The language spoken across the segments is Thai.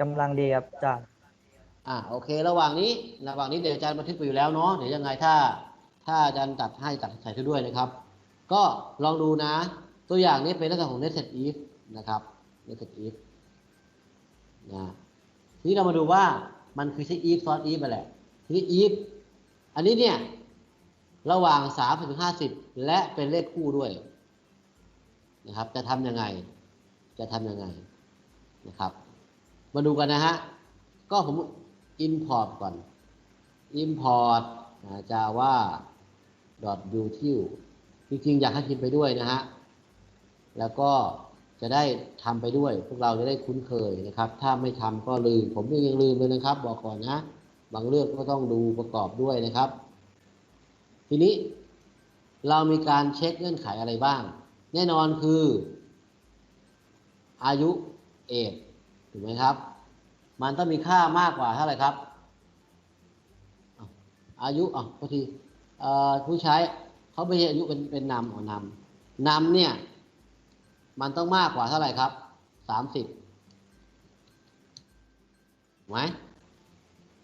กำลังดีครับอาจารย์ อ่าโอเค ระหว่างนี้ระหว่างนี้เดี๋ยวอาจารย์บันทึกไปอยู่แล้วเนาะเดี๋ยวยังไงถ้า ถ้าอาจารย์ตัดให้ตัดใส่ให้ด้วยนะครับ ก็ลองดูนะ ตัวอย่างนี้เป็นลักษณะของ nested if นะครับ nested if นะทีนี้เรามาดูว่ามันคือใช้ if ซ้อน if ไปแหละ ทีนี้ if อันนี้เนี่ย ระหว่าง3ถึง50 และเป็นเลขคู่ด้วย นะครับ จะทำยังไง จะทำยังไงนะครับ มาดูกันนะฮะ ก็ผม import ก่อน import java util จริงๆ อยากให้พิมพ์ไปด้วยนะฮะ แล้วก็จะได้ทำไปด้วย พวกเราจะได้คุ้นเคยนะครับ ถ้าไม่ทำก็ลืม ผมยังลืมเลยนะครับ บอกก่อนนะ บางเรื่องก็ต้องดูประกอบด้วยนะครับ ทีนี้เรามีการเช็คเงื่อนไขอะไรบ้าง แน่นอนคือ อายุเอจถูกไหมครับ มันต้องมีค่ามากกว่าเท่าไหร่ครับ อายุอะพอทีเอ่อผู้ใช้เขาไม่ใช่อายุเป็นเป็นนำอ๋อนำนำเนี่ย มันต้องมากกว่าเท่าไหร่ครับสามสิบไหม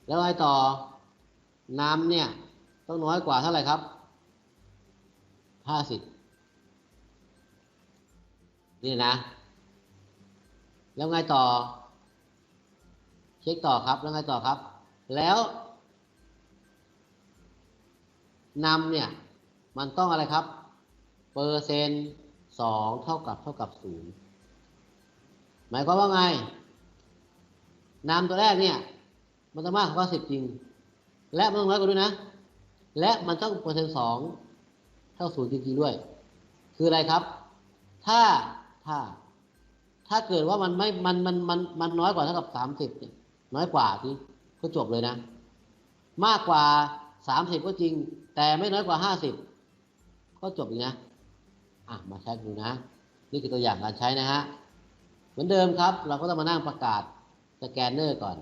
แล้วไงต่อนำเนี่ย ต้องน้อยกว่าเท่าไหร่ครับห้าสิบนี่นะ แล้วไงต่อ ช็คต่อครับแล้วไงต่อครับ แล้วนำเนี่ย มันต้องอะไรครับ เปอร์เซ็นต์สองเท่ากับเท่ากับศูนย์หมายความว่าไงนำตัวแรกเนี่ย มันต้องมากกว่าสิบจริง และมันต้องน้อยกว่าด้วยนะ และมันต้องเปอร์เซ็นต์สองเท่าศูนย์จริงๆด้วย คืออะไรครับ ถ้าถ้าถ้าเกิดว่ามันไม่ มัน มัน มัน มันน้อยกว่าเท่ากับสามสิบเนี่ย น้อยกว่าที่ก็จบเลยนะ มากกว่าสามสิบก็จริง แต่ไม่น้อยกว่าห้าสิบก็จบอีกนะอะมาใช้ดูนะ นี่คือตัวอย่างการใช้นะฮะเหมือนเดิมครับ เราก็ต้องมานั่งประกาศสแกนเนอร์ก่อน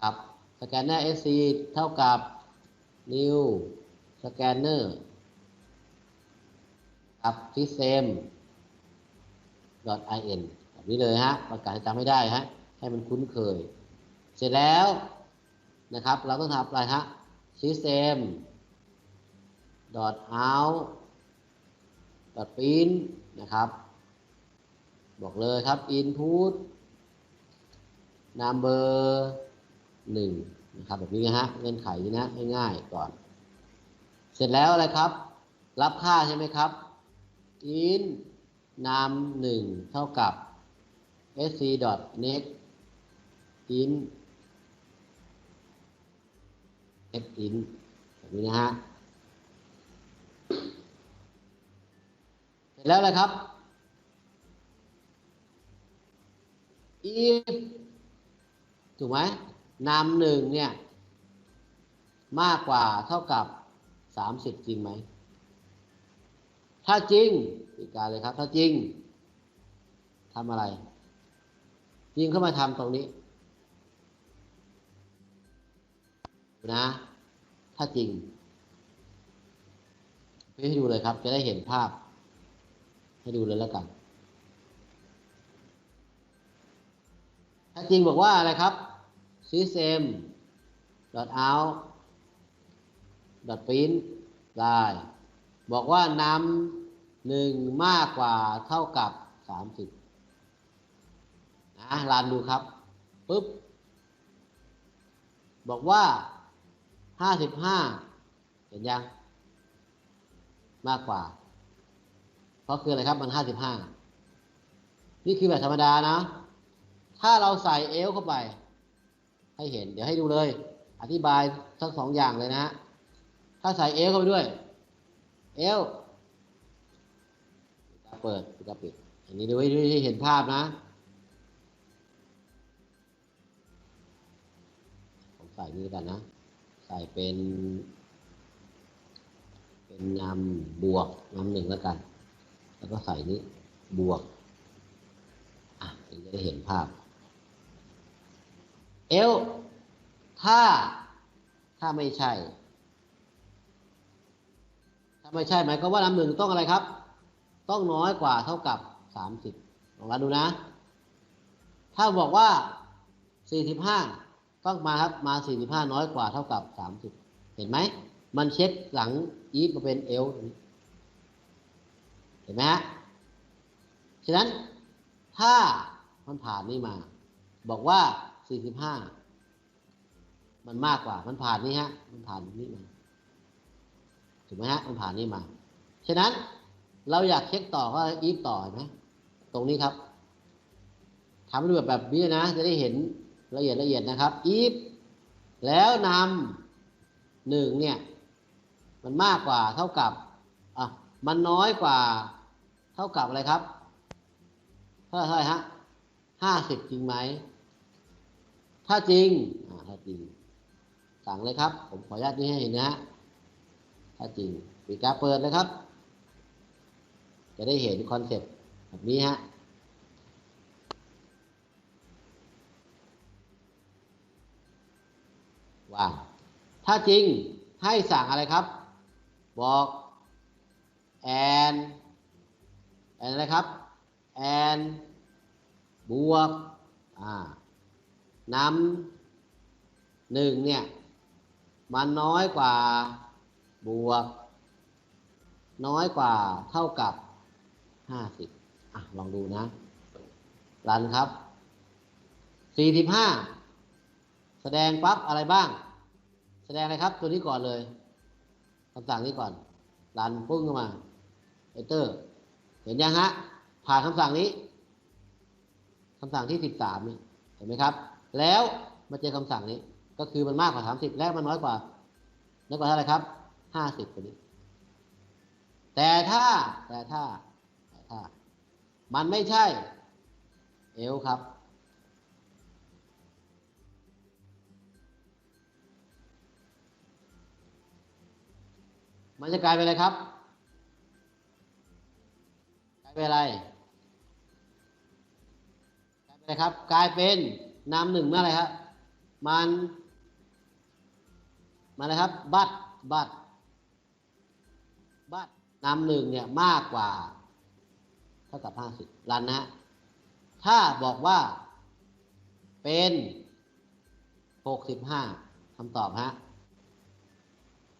ครับสแกนเนอร์ SC เท่ากับ new scanner ครับ system .in แบบนี้เลยฮะ ประกาศจำไม่ได้ฮะ ให้มันคุ้นเคย เสร็จแล้วนะครับ เราต้องทำอะไรฮะ system out print นะครับ บอกเลยครับ input number หนึ่งนะครับแบบนี้นะฮะเงื่อนไขนะง่ายๆก่อน เสร็จแล้วอะไรครับ รับค่าใช่ไหมครับ in นำหนึ่งเท่ากับ sc next in next in แบบนี้นะฮะเสร็จแล้วอะไรครับ if ถูกไหมนำหนึ่งเนี่ย มากกว่าเท่ากับสามสิบจริงไหม ถ้าจริงอีกการเลยครับ ถ้าจริงทำอะไรจริงเข้ามาทำตรงนี้ นะ ถ้าจริงให้ดูเลยครับ จะได้เห็นภาพ ให้ดูเลยแล้วกัน ถ้าจริงบอกว่าอะไรครับ system out print ได้บอกว่าน้ำหนึ่งมากกว่าเท่ากับสามสิบนะรันดูครับปุ๊บ บอกว่า ห้าสิบห้าเห็นยังมากกว่า เพราะคืออะไรครับมันห้าสิบห้านี่คือแบบธรรมดานะ ถ้าเราใส่เอลเข้าไป ให้เห็น เดี๋ยวให้ดูเลย อธิบายทั้งสองอย่างเลยนะฮะถ้าใส่เอลเข้าไปด้วย เอลเปิดก็ปิด อันนี้ดูให้เห็นภาพนะผมใส่นี่กันนะ ใส่เป็น เป็นนำบวกนำหนึ่งแล้วกัน แล้วก็ใส่นี้บวก อะถึงจะได้เห็นภาพ เอลถ้าถ้าไม่ใช่ ถ้าไม่ใช่หมายความว่านำหนึ่งต้องอะไรครับ ต้องน้อยกว่าเท่ากับสามสิบลองมาดูนะ ถ้าบอกว่าสี่สิบห้า ต้องมาครับมาสี่สิบห้าน้อยกว่าเท่ากับสามสิบเห็นไหม มันเช็คหลังอีฟมาเป็นเอลเห็นไหมฮะฉะนั้นถ้ามันผ่านนี่มา บอกว่าสี่สิบห้ามันมากกว่ามันผ่านนี่ฮะ มันผ่านนี่มาถูกไหมฮะมันผ่านนี่มาฉะนั้นเราอยากเช็คต่อว่าอีฟต่อเห็นไหมตรงนี้ครับทำให้ดูแบบแบบนี้นะ จะได้เห็น ละเอียดละเอียดนะครับอีฟแล้วนำหนึ่งเนี่ย มันมากกว่าเท่ากับอะมันน้อยกว่าเท่ากับอะไรครับเท่าไหร่ฮะห้าสิบจริงไหม ถ้าจริงอ่าถ้าจริงสั่งเลยครับ ผมขออนุญาตนี้ให้เห็นนะฮะถ้าจริงปีการเปิดเลยครับ จะได้เห็นคอนเซ็ปต์แบบนี้ฮะ ว่าถ้าจริงให้สั่งอะไรครับ บอกแอนแอนอะไรครับแอนบวกอ่านำหนึ่งเนี่ย มันน้อยกว่าบวก น้อยกว่าเท่ากับห้าสิบอะ ลองดูนะรันครับสี่สิบห้า แสดงปั๊บอะไรบ้าง แสดงอะไรครับ ตัวนี้ก่อนเลยคำสั่งนี้ก่อนรันพุ่งเข้ามาเอเตอร์ เห็นยังฮะ ผ่านคำสั่งนี้คำสั่งที่สิบสามนี่เห็นไหมครับ แล้วมาเจอคำสั่งนี้ ก็คือมันมากกว่าสามสิบและมันน้อยกว่าน้อยกว่าเท่าไหร่ครับห้าสิบตัวนี้ แต่ถ้าแต่ถ้าแต่ถ้า มันไม่ใช่ เอลครับ มันจะกลายเป็นอะไรครับ กลายเป็นอะไร กลายเป็นอะไรครับ กลายเป็นน้ำหนึ่งเมื่อไรครับมันมันอะไรครับ บัตรบัตรบัตรนำหนึ่งเนี่ยมากกว่า เท่ากับห้าสิบรันนะ ถ้าบอกว่าเป็นหกสิบห้าคำตอบฮะ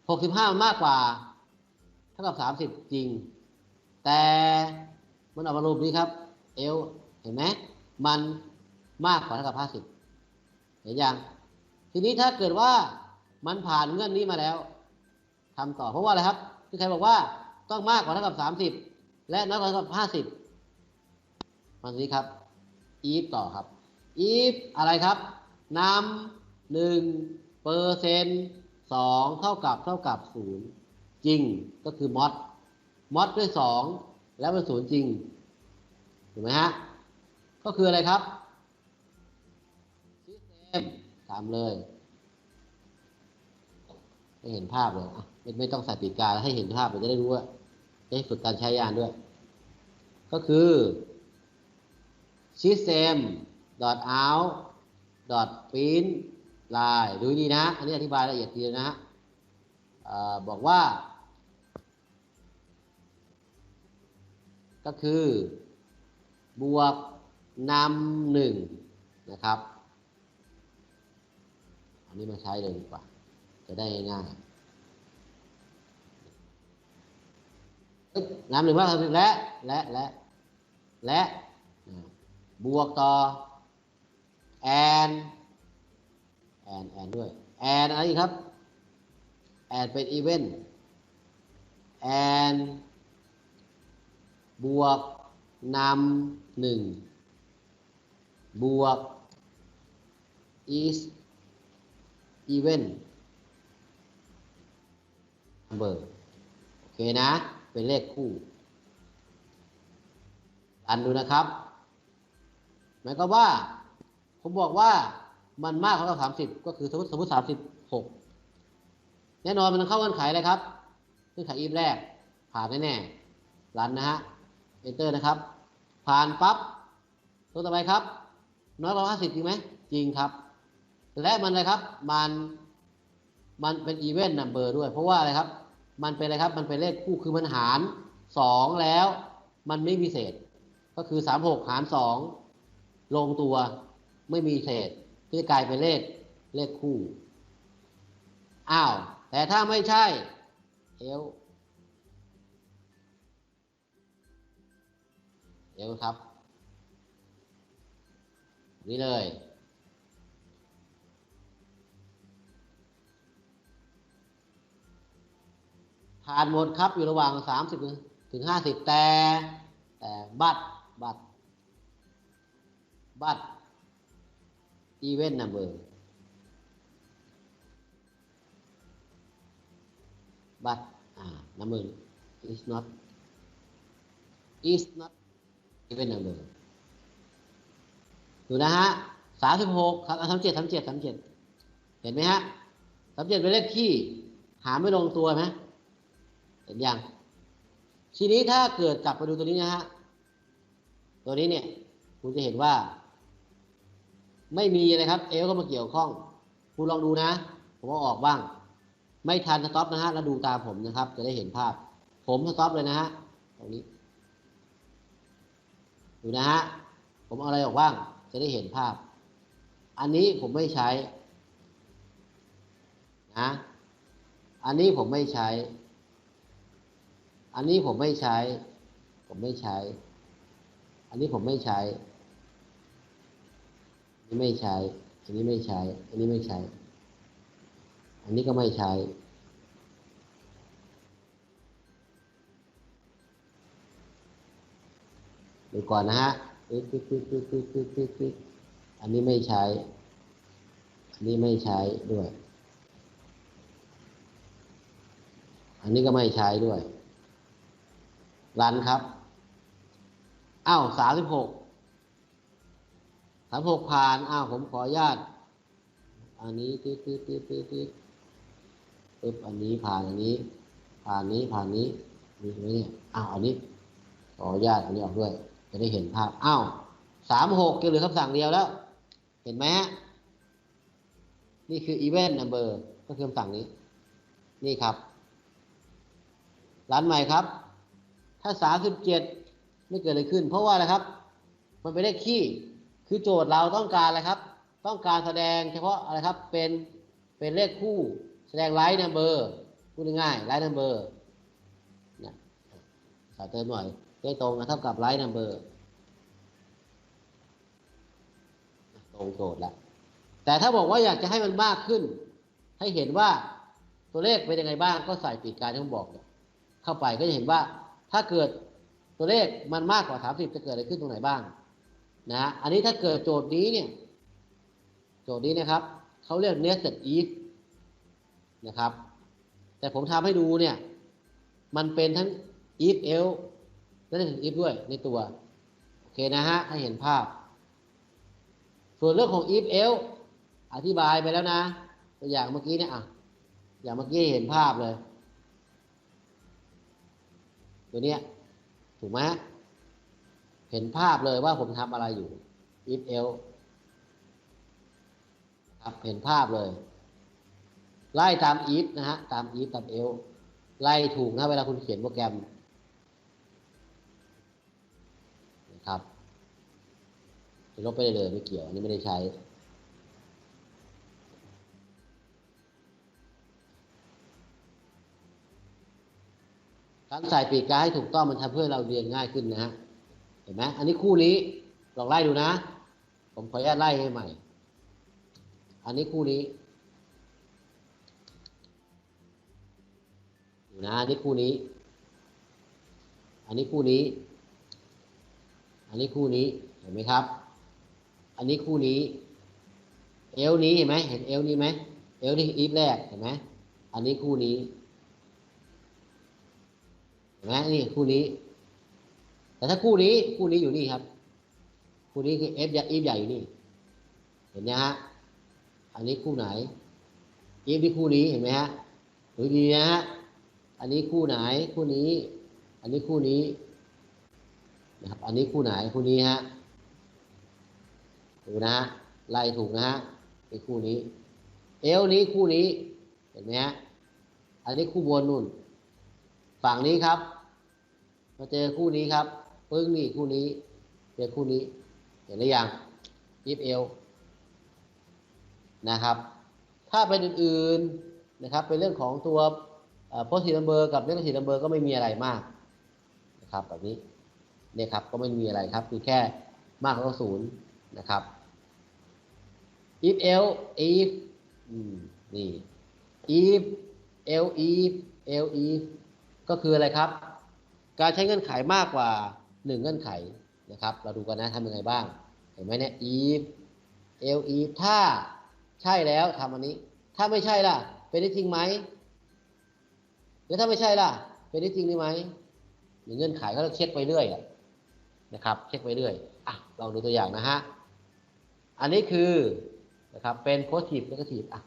หกสิบห้ามันมากกว่า ท่ากับสามสิบจริง แต่มันออกมารูปนี้ครับเอลเห็นไหมมันมากกว่าเท่ากับห้าสิบเห็นยังทีนี้ถ้าเกิดว่ามันผ่านเงื่อนนี้มาแล้วทำต่อเพราะว่าอะไรครับที่ใครบอกว่าต้องมากกว่าเท่ากับสามสิบและน้อยกว่าเท่ากับห้าสิบมาตรงนี้ครับอีฟต่อครับอีฟอะไรครับนำหนึ่งเปอร์เซ็นสองเท่ากับเท่ากับศูนย์ จริงก็คือมอดมอดด้วยสองแล้วเป็นศูนย์จริงถูกไหมฮะ ก็คืออะไรครับซิสเต็มตามเลย ให้เห็นภาพเลยอะไม่ไม่ต้องใส่ปีกาให้เห็นภาพเราจะได้รู้ว่าจะได้ฝึกการใช้ยานด้วย ก็คือ system out print line ดูดีนะ อันนี้อธิบายละเอียดทีนะฮะบอกว่า ก็คือบวกนำหนึ่งนะครับอันนี้มาใช้เลยดีกว่า จะได้ง่ายๆเอ้ยนำหนึ่งมากกว่าและและและและบวกต่อ and and and ด้วย and อะไรครับ and เป็น event and บวกนำหนึ่งบวก is even number โอเคนะ เป็นเลขคู่อันดูนะครับ หมายความว่า ผมบอกว่ามันมากกว่าสามสิบก็คือสมมติสมมติสามสิบหกแน่นอนมันต้องเข้าเงื่อนไขเลยครับเงื่อนไขอีฟแรกผ่านแน่ๆรันนะฮะ enter นะครับ ผ่านปั๊บตัวต่อไปครับ น้อยกว่าห้าสิบจริงไหม จริงครับ และมันอะไรครับ มัน มันเป็น event number ด้วย เพราะว่าอะไรครับ มันเป็นอะไรครับ มันเป็นเลขคู่ คือมันหารสองแล้ว มันไม่พิเศษ ก็คือสามหกหารสองลงตัวไม่มีเศษก็จะกลายเป็นเลขเลขคู่ อ้าว แต่ถ้าไม่ใช่เอล เอลครับ นี่เลย ผ่านหมดครับอยู่ระหว่าง 30 ถึง 50 แต่ แต่บัตรบัตร บัตร event number บัตรอ่า number is not is not event number ดูนะฮะ36ครับสามเจ็ดสามเจ็ดสามเจ็ดเห็นไหมฮะสามเจ็ดเป็นเลขที่หาไม่ลงตัวไหมเห็นยังทีนี้ถ้าเกิดกลับมาดูตัวนี้นะฮะ ตัวนี้เนี่ย คุณจะเห็นว่า ไม่มีนะครับ เอลก็มาเกี่ยวข้อง คุณลองดูนะ ผมเอาออกบ้าง ไม่ทันสต็อปนะฮะ แล้วดูตามผมนะครับ จะได้เห็นภาพ ผมสต็อปเลยนะฮะ ตรงนี้ ดูนะฮะ ผมเอาอะไรออกบ้าง จะได้เห็นภาพ อันนี้ผมไม่ใช้ นะ อันนี้ผมไม่ใช้ อันนี้ผมไม่ใช้ ผมไม่ใช้ อันนี้ผมไม่ใช้ อันนี้ไม่ใช้ อันนี้ไม่ใช้ อันนี้ไม่ใช้ อันนี้ก็ไม่ใช้ ดูก่อนนะฮะปึ๊กปึ๊กปึ๊กปึ๊กปึ๊กปึ๊กปึ๊กปึ๊กอันนี้ไม่ใช้ อันนี้ไม่ใช้ด้วย อันนี้ก็ไม่ใช้ด้วย รันครับอ้าวสามสิบหกสามหกผ่านอ้าวผมขออนุญาต อันนี้ติดติดติดติดติดปึ๊บอันนี้ผ่านอันนี้ ผ่านนี้ผ่านนี้มีไหมเนี่ยอ้าวอันนี้ขออนุญาตอันนี้ออกด้วย จะได้เห็นภาพอ้าวสามหกจะเหลือคำสั่งเดียวแล้ว เห็นไหมฮะ นี่คือ event number ก็คือคำสั่งนี้ นี่ครับรันใหม่ครับ ถ้าสามสิบเจ็ดไม่เกิดอะไรขึ้น เพราะว่าอะไรครับ มันเป็นเลขคี่คือโจทย์เราต้องการอะไรครับ ต้องการแสดงเฉพาะอะไรครับ เป็นเป็นเลขคู่ แสดงไลน์นัมเบอร์พูดง่ายๆไลน์นัมเบอร์นี่ยสาเติมหน่อย ได้ตรงนะเท่ากับไลน์นัมเบอร์ตรงโจทย์แล้วแต่ถ้าบอกว่าอยากจะให้มันมากขึ้น ให้เห็นว่าตัวเลขเป็นยังไงบ้างก็ใส่ปีกการที่ผมบอกเนี่ยเข้าไปก็จะเห็นว่าถ้าเกิดตัวเลขมันมากกว่า 30 จะเกิดอะไรขึ้นตรงไหนบ้างนะฮะอันนี้ถ้าเกิดโจทย์นี้เนี่ยโจทย์นี้นะครับเขาเรียก nested if นะครับ แต่ผมทำให้ดูเนี่ย มันเป็นทั้ง if else และ nested if ด้วยในตัว โอเคนะฮะ ให้เห็นภาพ ส่วนเรื่องของ if else อธิบายไปแล้วนะตัวอย่างเมื่อกี้เนี่ยอะ อย่างเมื่อกี้เห็นภาพเลย ตัวเนี้ย ถูกไหมเห็นภาพเลยว่าผมทำอะไรอยู่ if else ครับเห็นภาพเลย ไล่ตาม if นะฮะ ตาม if ตาม else ไล่ถูกนะเวลาคุณเขียนโปรแกรม ลบไปได้เลยไม่เกี่ยวอันนี้ไม่ได้ใช้ การใส่ปีกกาให้ถูกต้องมันทำเพื่อเราเรียนง่ายขึ้นนะฮะเห็นไหมอันนี้คู่นี้ลองไล่ดูนะ ผมขออนุญาตไล่ให้ใหม่ อันนี้คู่นี้ดูนะอันนี้คู่นี้ อันนี้คู่นี้ อันนี้คู่นี้เห็นไหมครับ อันนี้คู่นี้ เอลนี้เห็นไหมเห็นเอลนี้ไหมเอลนี่อีฟแรกเห็นไหมอันนี้คู่นี้เห็นไหมนี่คู่นี้ แต่ถ้าคู่นี้คู่นี้อยู่นี่ครับ คู่นี้คือเอฟใหญ่อีฟใหญ่อยู่นี่ เห็นไหมฮะอันนี้คู่ไหนอีฟที่คู่นี้เห็นไหมฮะดูดีนะฮะอันนี้คู่ไหนคู่นี้ อันนี้คู่นี้นะครับ อันนี้คู่ไหนคู่นี้ฮะ ดูนะฮะไล่ถูกนะฮะเป็นคู่นี้ เอลนี้คู่นี้ เห็นไหมฮะอันนี้คู่บนนู่น ฝั่งนี้ครับ มาเจอคู่นี้ครับปึ้งนี่คู่นี้เจอคู่นี้ เห็นหรือยังยิบเอลนะครับ ถ้าเป็นอื่นๆนะครับ เป็นเรื่องของตัวโพสิทีฟนัมเบอร์กับเนกาทีฟนัมเบอร์ก็ไม่มีอะไรมากนะครับแบบนี้เนี่ยครับก็ไม่มีอะไรครับคือแค่มากกว่าศูนย์นะครับ if else if นี่ if else if else if ก็คืออะไรครับ การใช้เงื่อนไขมากกว่าหนึ่งเงื่อนไขนะครับ เราดูกันนะทำยังไงบ้าง เห็นไหมเนี่ย if else if ถ้าใช่แล้วทำอันนี้ ถ้าไม่ใช่ล่ะ เป็นได้จริงไหมแล้วถ้าไม่ใช่ล่ะ เป็นได้จริงหรือไหมมีเงื่อนไขก็ต้องเช็คไปเรื่อยนะครับ เช็คไปเรื่อยอะลองดูตัวอย่างนะฮะ อันนี้คือ นะครับ เป็น positive negative อะ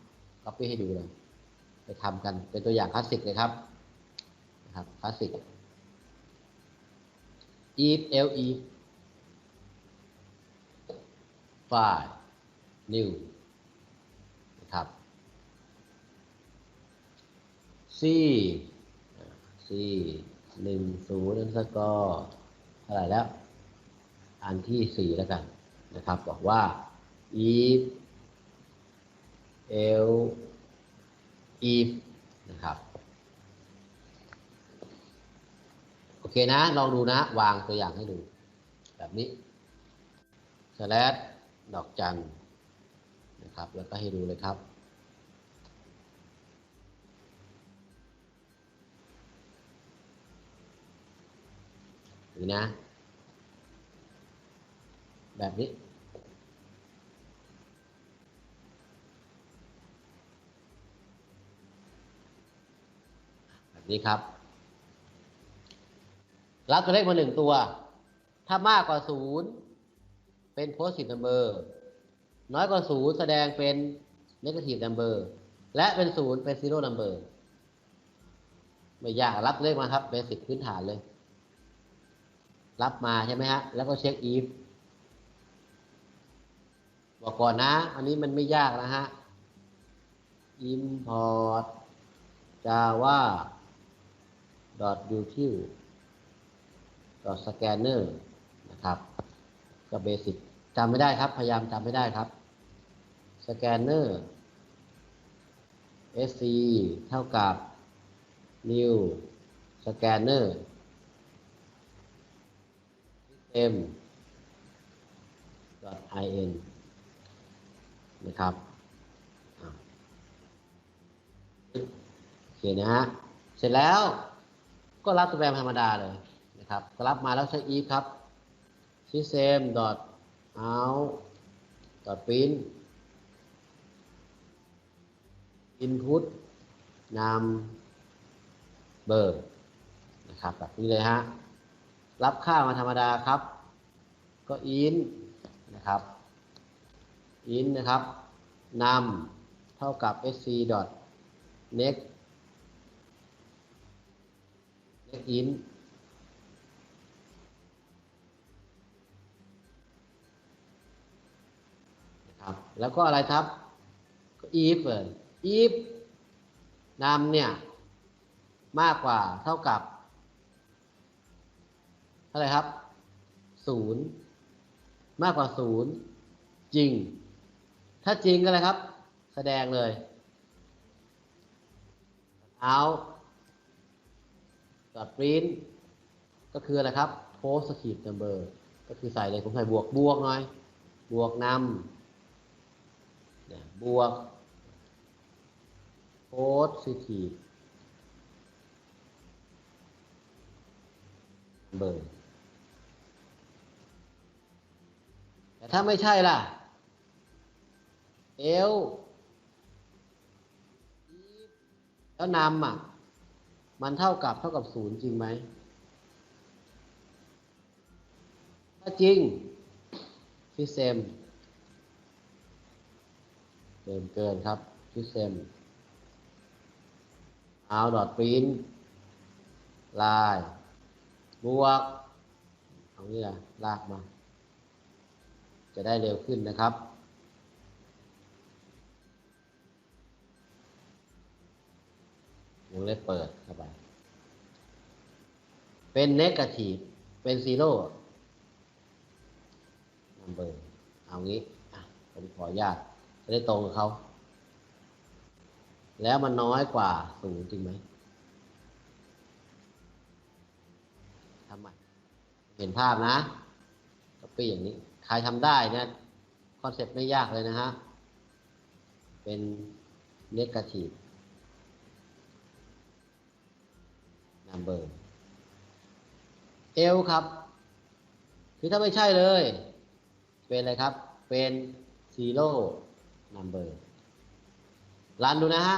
ก๊อปปี้ให้ดูเลย ไปทำกันเป็นตัวอย่างคลาสสิกเลยครับนะครับคลาสสิก if l if five new นะครับ c c หนึ่งศูนย์นั่นก็เท่าไหร่แล้ว อันที่สี่แล้วกันนะครับ บอกว่า if l if นะครับ โอเคนะ ลองดูนะ วางตัวอย่างให้ดู แบบนี้ slash ดอกจันนะครับ แล้วก็ให้ดูเลยครับนี่นะ แบบนี้ แบบ นี้ครับ รับตัวเลขมาหนึ่งตัว ถ้ามากกว่าศูนย์เป็น positive number น้อยกว่าศูนย์แสดงเป็น negative number และเป็นศูนย์เป็น zero number ไม่ยากรับเลขมาครับเบสิกพื้นฐานเลย รับมาใช่ไหมฮะ แล้วก็เช็ค if บอกก่อนนะ อันนี้มันไม่ยากนะฮะ import java dot util dot scanner นะครับ ก็เบสิกจำไม่ได้ครับ พยายามจำไม่ได้ครับ scanner sc เท่ากับ new scanner m in นะครับโอเคนะฮะ เสร็จแล้ว ก็รับตัวแปรธรรมดาเลยนะครับก็รับมาแล้วใช้ if ครับ system dot out dot print input นำเบอร์นะครับแบบนี้เลยฮะรับค่ามาธรรมดาครับ ก็ in นะครับ in นะครับนำเท่ากับ sc dot next next in นะครับแล้วก็อะไรครับ if if นำเนี่ย มากกว่าเท่ากับเท่าไรครับศูนย์มากกว่าศูนย์จริง ถ้าจริงก็อะไรครับ แสดงเลย out dot print ก็คืออะไรครับ positive number ก็คือใส่เลยผมใส่บวกบวกหน่อย บวกนำบวก positive number แต่ถ้าไม่ใช่ล่ะ l แล้วนำอะ มันเท่ากับเท่ากับศูนย์จริงไหม ถ้าจริงฟิเซมเกินเกินครับฟิเซมเอาดอทปรินลายบวกเอานี่ละลากมา จะได้เร็วขึ้นนะครับ วงเล็บเปิดเข้าไป เป็นเนกาทีฟเป็นซีโร่นัมเบอร์เอางี้อะผมขออนุญาตจะได้ตรงกับเขา แล้วมันน้อยกว่าศูนย์จริงไหมทำไมเห็นภาพนะก็ปีอย่างนี้ ใครทำได้นะคอนเซ็ปต์ไม่ยากเลยนะฮะ เป็นเนกาทีฟ number เอลครับคือถ้าไม่ใช่เลย เป็นอะไรครับ เป็น zero number รันดูนะฮะ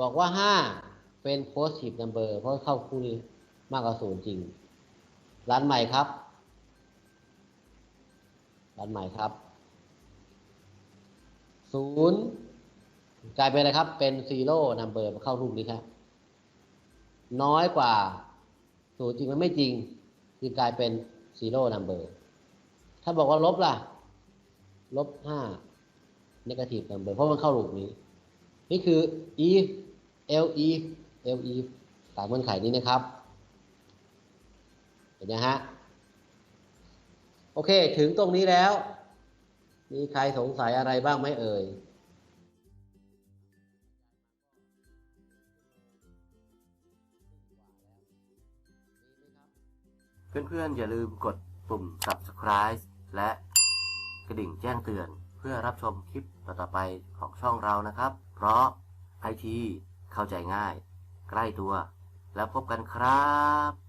บอกว่าห้าเป็น positive number เพราะเข้าคู่นี้มากกว่าศูนย์จริง รันใหม่ครับ รันใหม่ครับศูนย์กลายเป็นอะไรครับ เป็น zero number มาเข้ารูปนี้ครับ น้อยกว่าศูนย์จริงมันไม่จริงคือกลายเป็น zero number ถ้าบอกว่าลบล่ะ ลบห้า negative number เพราะมันเข้ารูปนี้ นี่คือ if l if l if ตามเงื่อนไขนี้นะครับ เห็นไหมฮะ โอเค ถึงตรงนี้แล้ว มีใครสงสัยอะไรบ้างไหมเอ่ย เพื่อนๆ อย่าลืมกดปุ่ม subscribe และกระดิ่งแจ้งเตือน เพื่อรับชมคลิปต่อๆไปของช่องเรานะครับ เพราะไอทีเข้าใจง่าย ใกล้ตัว แล้วพบกันครับ